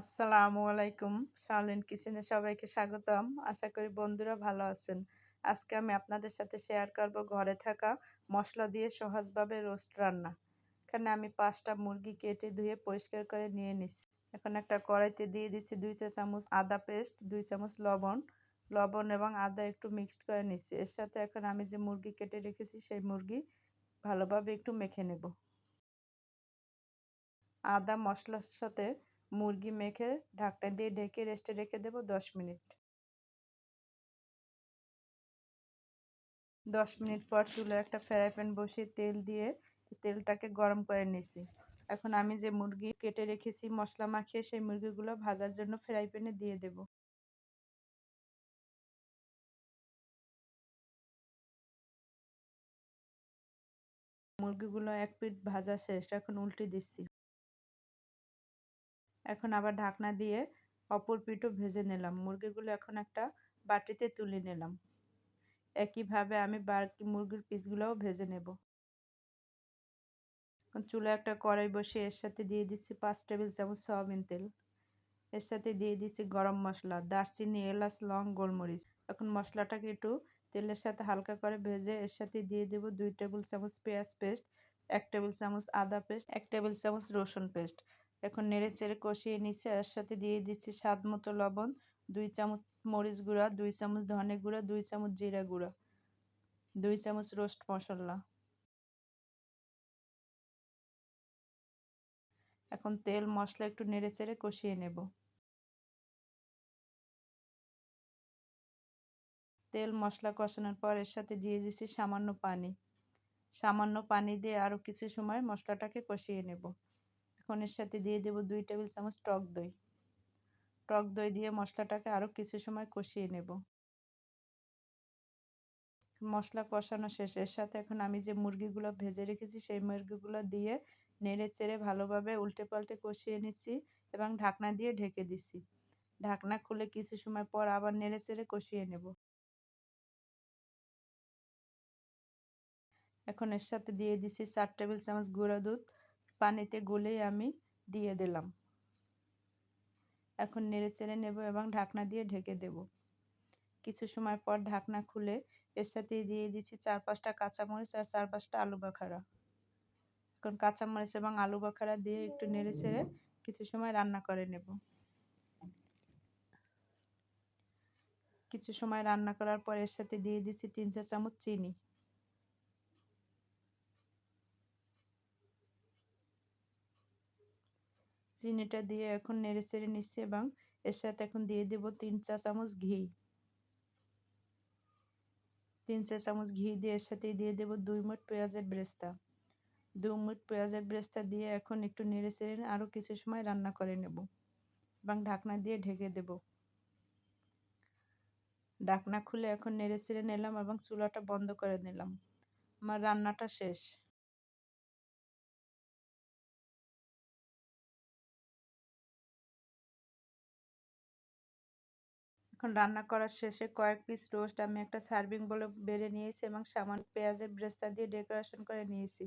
আসসালামু আলাইকুম। শার্লিন কিচেনে সবাইকে স্বাগতম। আশা করি বন্ধুরা ভালো আছেন। আজকে আমি আপনাদের সাথে শেয়ার করব ঘরে থাকা মশলা দিয়ে সহজভাবে রোস্ট রান্না। এখানে আমি পাঁচটা মুরগি কেটে ধুয়ে পরিষ্কার করে নিয়ে নিচ্ছি। এখন একটা কড়াইতে দিয়ে দিচ্ছি দুই চা চামচ আদা পেস্ট, দুই চামচ লবণ। লবণ এবং আদা একটু মিক্সড করে নিচ্ছি। এর সাথে এখন আমি যে মুরগি কেটে রেখেছি, সেই মুরগি ভালোভাবে একটু মেখে নেব। আদা মশলার সাথে মুরগি মেখে ঢাকটা দিয়ে ঢেকে রেস্টে রেখে দেব দশ মিনিট। দশ মিনিট পর চুলে একটা ফ্রাই প্যান বসিয়ে তেল দিয়ে তেলটাকে গরম করে নিছি। এখন আমি যে মুরগি কেটে রেখেছি, মশলা মাখিয়ে সেই মুরগিগুলো ভাজার জন্য ফ্রাই প্যানে দিয়ে দেব। মুরগিগুলো এক পিট ভাজা শেষ, এখন উল্টে দিচ্ছি। এখন আবার ঢাকনা দিয়ে অপর পিঠও ভেজে নিলাম। মুরগিগুলো এখন একটা বাটিতে তুলে নিলাম। একইভাবে আমি বাকি মুরগির পিসগুলোও ভেজে নেব। এখন চুলে একটা কড়াই বসে এর সাথে দিয়ে দিচ্ছি পাঁচ টেবিল চামচ সয়াবিন তেল। এর সাথে দিয়ে দিচ্ছি গরম মশলা, দারচিনি, এলাচ, লং, গোলমরিচ। এখন মশলাটাকে একটু তেলের সাথে হালকা করে ভেজে এর সাথে দিয়ে দেব দুই টেবিল চামচ পেঁয়াজ পেস্ট, এক টেবিল চামচ আদা পেস্ট, এক টেবিল চামচ রসুন পেস্ট। এখন নেড়ে চেড়ে কষিয়ে নিচ্ছে এর সাথে দিয়ে দিচ্ছি স্বাদ মতো লবণ, দুই চামচ মরিচ গুঁড়া, দুই চামচ ধনে গুঁড়া, দুই চামচ জিরা গুঁড়া, দুই চামচ রোস্ট মশলা। এখন তেল, মশলা একটু নেড়ে চেড়ে কষিয়ে নেব। তেল, মশলা কষানোর পর এর সাথে দিয়ে দিচ্ছি সামান্য পানি। সামান্য পানি দিয়ে আরও কিছু সময় মশলাটাকে কষিয়ে নেব। এর সাথে দিয়ে দেব দুই টেবিল চামচ টক দই। টক দই দিয়ে মশলাটাকে আরও কিছু সময় কষিয়ে নেব। মশলা কষানো শেষ। এর সাথে এখন আমি যে মুরগিগুলো ভেজে রেখেছি, সেই মুরগিগুলো দিয়ে নেড়ে চেড়ে ভালোভাবে উল্টে পাল্টে কষিয়ে নিচ্ছি এবং ঢাকনা দিয়ে ঢেকে দিচ্ছি। ঢাকনা খুলে কিছু সময় পর আবার নেড়ে চেড়ে কষিয়ে নেব। এখন এর সাথে দিয়ে দিচ্ছি চার টেবিল চামচ গুঁড়া দুধ। পানিতে গুলেই আমি দিয়ে দিলাম। এখন নেড়ে চেড়ে নেব এবং ঢাকনা দিয়ে ঢেকে দেব। কিছু সময় পর ঢাকনা খুলে এর সাথে দিয়ে দিচ্ছি চার পাঁচটা কাঁচামরিচ আর চার পাঁচটা আলু বাখারা। এখন কাঁচামরিচ এবং আলু বাখারা দিয়ে একটু নেড়ে চেড়ে কিছু সময় রান্না করে নেব। কিছু সময় রান্না করার পর এর সাথে দিয়ে দিচ্ছি তিন চা চামচ চিনি। চিনিটা দিয়ে এখন নেড়ে চেড়ে নিচ্ছি এবং এর সাথে এখন দিয়ে দেব তিন চা চামচ ঘি। তিন চা চামচ ঘি দিয়ে এর সাথে দিয়ে দেব দুই মুঠ পেঁয়াজের ব্রেস্তা। দুই মুঠ পেঁয়াজের ব্রেস্তা দিয়ে এখন একটু নেড়ে চেড়ে আরও কিছু সময় রান্না করে নেব এবং ঢাকনা দিয়ে ঢেকে দেব। ঢাকনা খুলে এখন নেড়ে চেড়ে নিলাম এবং চুলাটা বন্ধ করে নিলাম। আমার রান্নাটা শেষ। এখন রান্না করার শেষে কয়েক পিস রোস্ট আমি একটা সার্ভিং বলে বেড়ে নিয়েছি এবং সামান্য পেঁয়াজের ব্রেস্তা দিয়ে ডেকোরেশন করে নিয়েছি।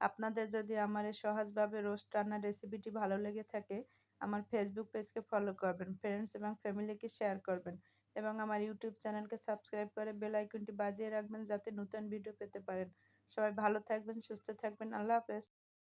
আপনাদের যদি আমার এই সহজভাবে রোস্ট রান্নার রেসিপিটি ভালো লেগে থাকে, আমার ফেসবুক পেজকে ফলো করবেন ফ্রেন্ডস এবং ফ্যামিলিকে শেয়ার করবেন এবং আমার ইউটিউব চ্যানেলকে সাবস্ক্রাইব করে বেল আইকনটি বাজিয়ে রাখবেন যাতে নতুন ভিডিও পেতে পারেন। সবাই ভালো থাকবেন, সুস্থ থাকবেন, আল্লাহ হাফেজ।